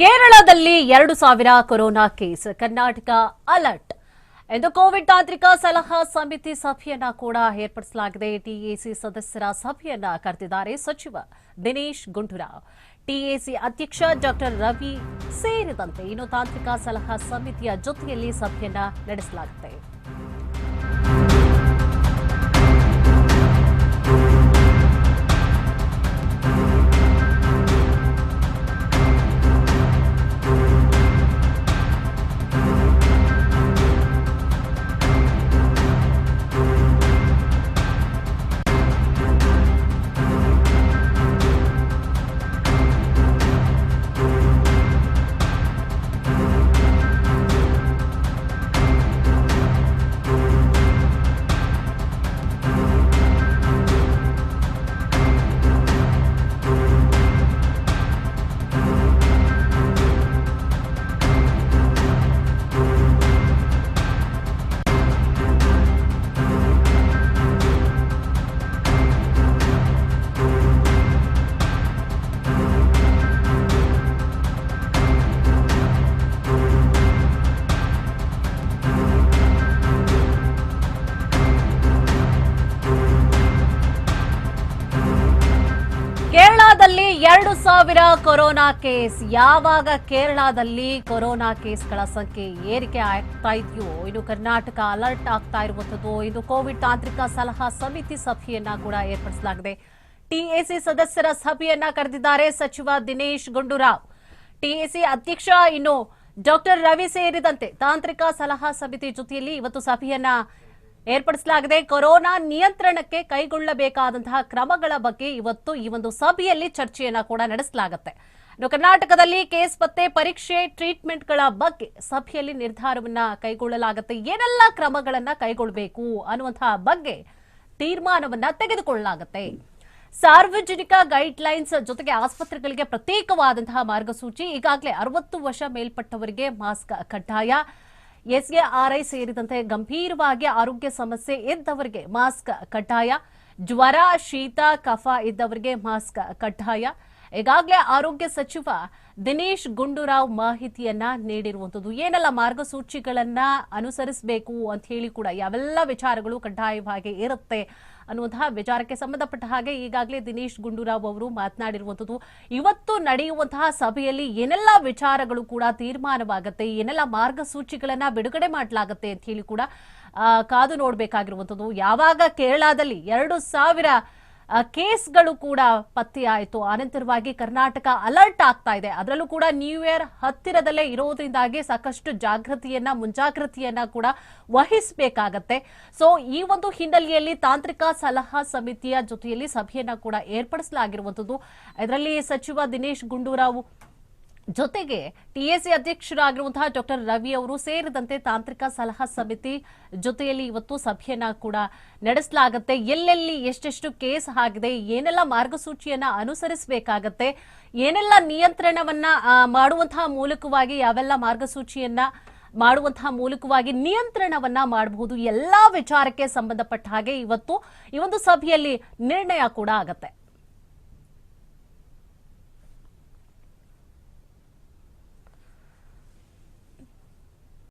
ಕೇರಳದಲ್ಲಿ ಎರಡು ಸಾವಿರ ಕೊರೋನಾ ಕೇಸ್, ಕರ್ನಾಟಕ ಅಲರ್ಟ್. ಎಂದು ಕೋವಿಡ್ ತಾಂತ್ರಿಕ ಸಲಹಾ ಸಮಿತಿ ಸಭೆಯನ್ನ ಕೂಡ ಏರ್ಪಡಿಸಲಾಗಿದೆ. ಟಿಎಸಿ ಸದಸ್ಯರ ಸಭೆಯನ್ನ ಕರೆದಿದ್ದಾರೆ ಸಚಿವ ದಿನೇಶ್ ಗುಂಡೂರಾವ್. ಟಿಎಸಿ ಅಧ್ಯಕ್ಷ ಡಾಕ್ಟರ್ ರವಿ ಸೇರಿದಂತೆ ಇನ್ನು ತಾಂತ್ರಿಕ ಸಲಹಾ ಸಮಿತಿಯ ಜೊತೆಯಲ್ಲಿ ಸಭೆಯನ್ನ ನಡೆಸಲಾಗುತ್ತೆ. ಕೇರಳದಲ್ಲಿ ಎರಡು ಸಾವಿರ ಕೊರೋನಾ ಕೇಸ್. ಯಾವಾಗ ಕೇರಳದಲ್ಲಿ ಕೊರೋನಾ ಕೇಸ್ಗಳ ಸಂಖ್ಯೆ ಏರಿಕೆ ಆಗ್ತಾ ಇದೆಯೋ, ಇನ್ನು ಕರ್ನಾಟಕ ಅಲರ್ಟ್ ಆಗ್ತಾ ಇರುವಂತದ್ದು ಇದು ಕೋವಿಡ್ ತಾಂತ್ರಿಕ ಸಲಹಾ ಸಮಿತಿ ಸಭೆಯನ್ನ ಕೂಡ ಏರ್ಪಡಿಸಲಾಗಿದೆ. ಟಿಎಸಿ ಸದಸ್ಯರ ಸಭೆಯನ್ನ ಕರೆದಿದ್ದಾರೆ ಸಚಿವ ದಿನೇಶ್ ಗುಂಡೂರಾವ್. ಟಿಎಸಿ ಅಧ್ಯಕ್ಷ ಇನ್ನು ಡಾಕ್ಟರ್ ರವಿ ಸೇರಿದಂತೆ ತಾಂತ್ರಿಕ ಸಲಹಾ ಸಮಿತಿ ಜೊತೆಯಲ್ಲಿ ಇವತ್ತು ಸಭೆಯನ್ನ ಏರ್ಪಡಿಸಲಾಗಿದೆ ಕೊರೋನಾ ನಿಯಂತ್ರಣಕ್ಕೆ ಕೈಗೊಳ್ಳಬೇಕಾದಂತಹ ಕ್ರಮಗಳ ಬಗ್ಗೆ ಇವತ್ತು ಈ ಒಂದು ಸಭೆಯಲ್ಲಿ ಚರ್ಚೆಯನ್ನ ಕೂಡ ನಡೆಸಲಾಗುತ್ತೆ. ಕರ್ನಾಟಕದಲ್ಲಿ ಕೇಸ್ ಪತ್ತೆ ಪರೀಕ್ಷೆ, ಟ್ರೀಟ್ಮೆಂಟ್ಗಳ ಬಗ್ಗೆ ಸಭೆಯಲ್ಲಿ ನಿರ್ಧಾರವನ್ನ ಕೈಗೊಳ್ಳಲಾಗುತ್ತೆ. ಏನೆಲ್ಲ ಕ್ರಮಗಳನ್ನ ಕೈಗೊಳ್ಳಬೇಕು ಅನ್ನುವಂತಹ ಬಗ್ಗೆ ತೀರ್ಮಾನವನ್ನ ತೆಗೆದುಕೊಳ್ಳಲಾಗುತ್ತೆ. ಸಾರ್ವಜನಿಕ ಗೈಡ್ಲೈನ್ಸ್ ಜೊತೆಗೆ ಆಸ್ಪತ್ರೆಗಳಿಗೆ ಪ್ರತ್ಯೇಕವಾದಂತಹ ಮಾರ್ಗಸೂಚಿ, ಈಗಾಗಲೇ ಅರವತ್ತು ವರ್ಷ ಮೇಲ್ಪಟ್ಟವರಿಗೆ ಮಾಸ್ಕ್ ಕಡ್ಡಾಯ. ಎಸ್ಎಆರ್ಐ ಸೇರಿದಂತೆ ಗಂಭೀರವಾಗಿ ಆರೋಗ್ಯ ಸಮಸ್ಯೆ ಇದ್ದವರಿಗೆ ಮಾಸ್ಕ್ ಕಡ್ಡಾಯ. ಜ್ವರ, ಶೀತ, ಕಫ ಇದ್ದವರಿಗೆ ಮಾಸ್ಕ್ ಕಡ್ಡಾಯ. ಈಗಾಗಲೇ ಆರೋಗ್ಯ ಸಚಿವ ದಿನೇಶ್ ಗುಂಡೂರಾವ್ ಮಾಹಿತಿಯನ್ನ ನೀಡಿರುವಂತದ್ದು ಏನೆಲ್ಲ ಮಾರ್ಗಸೂಚಿಗಳನ್ನ ಅನುಸರಿಸಬೇಕು ಅಂತ ಹೇಳಿ ಕೂಡ ಯಾವೆಲ್ಲ ವಿಚಾರಗಳು ಕಡ್ಡಾಯವಾಗಿ ಇರುತ್ತೆ ಅನ್ನುವಂತಹ ವಿಚಾರಕ್ಕೆ ಸಂಬಂಧಪಟ್ಟ ಹಾಗೆ ಈಗಾಗಲೇ ದಿನೇಶ್ ಗುಂಡೂರಾವ್ ಅವರು ಮಾತನಾಡಿರುವಂತದ್ದು ಇವತ್ತು ನಡೆಯುವಂತಹ ಸಭೆಯಲ್ಲಿ ಏನೆಲ್ಲ ವಿಚಾರಗಳು ಕೂಡ ತೀರ್ಮಾನವಾಗುತ್ತೆ, ಏನೆಲ್ಲ ಮಾರ್ಗಸೂಚಿಗಳನ್ನ ಬಿಡುಗಡೆ ಮಾಡಲಾಗುತ್ತೆ ಅಂತ ಹೇಳಿ ಕೂಡ ಕಾದು ನೋಡಬೇಕಾಗಿರುವಂತದ್ದು ಯಾವಾಗ ಕೇರಳದಲ್ಲಿ ಎರಡು ಸಾವಿರ ಕೇಸ್ಗಳು ಕೂಡ ಪತ್ತೆಯಾಯಿತು. ಅನಂತರವಾಗಿ ಕರ್ನಾಟಕ ಅಲರ್ಟ್ ಆಗ್ತಾ ಇದೆ. ಅದರಲ್ಲೂ ಕೂಡ ನ್ಯೂ ಇಯರ್ ಹತ್ತಿರದಲ್ಲೇ ಇರೋದ್ರಿಂದಾಗಿ ಸಾಕಷ್ಟು ಜಾಗೃತಿಯನ್ನ ಮುಂಜಾಗ್ರತೆಯನ್ನ ಕೂಡ ವಹಿಸಬೇಕಾಗತ್ತೆ. ಸೊ ಈ ಒಂದು ಹಿನ್ನೆಲೆಯಲ್ಲಿ ತಾಂತ್ರಿಕ ಸಲಹಾ ಸಮಿತಿಯ ಜೊತೆಯಲ್ಲಿ ಸಭೆಯನ್ನ ಕೂಡ ಏರ್ಪಡಿಸಲಾಗಿರುವಂತದ್ದು ಇದರಲ್ಲಿ ಸಚಿವ ದಿನೇಶ್ ಗುಂಡೂರಾವ್ ಜೊತೆಗೆ ಟಿಎಸಿ ಅಧ್ಯಕ್ಷರಾಗಿರುವಂತಹ ಡಾಕ್ಟರ್ ರವಿ ಅವರು ಸೇರಿದಂತೆ ತಾಂತ್ರಿಕ ಸಲಹಾ ಸಮಿತಿ ಜೊತೆಯಲ್ಲಿ ಇವತ್ತು ಸಭೆಯನ್ನ ಕೂಡ ನಡೆಸಲಾಗುತ್ತೆ. ಎಲ್ಲೆಲ್ಲಿ ಎಷ್ಟೆಷ್ಟು ಕೇಸ್ ಆಗಿದೆ, ಏನೆಲ್ಲ ಮಾರ್ಗಸೂಚಿಯನ್ನ ಅನುಸರಿಸಬೇಕಾಗತ್ತೆ, ಏನೆಲ್ಲ ನಿಯಂತ್ರಣವನ್ನ ಮಾಡುವಂತಹ ಮೂಲಕವಾಗಿ ಯಾವೆಲ್ಲ ಮಾರ್ಗಸೂಚಿಯನ್ನ ಮಾಡುವಂತಹ ಮೂಲಕವಾಗಿ ನಿಯಂತ್ರಣವನ್ನ ಮಾಡಬಹುದು, ಎಲ್ಲಾ ವಿಚಾರಕ್ಕೆ ಸಂಬಂಧಪಟ್ಟ ಹಾಗೆ ಇವತ್ತು ಈ ಒಂದು ಸಭೆಯಲ್ಲಿ ನಿರ್ಣಯ ಕೂಡ ಆಗತ್ತೆ.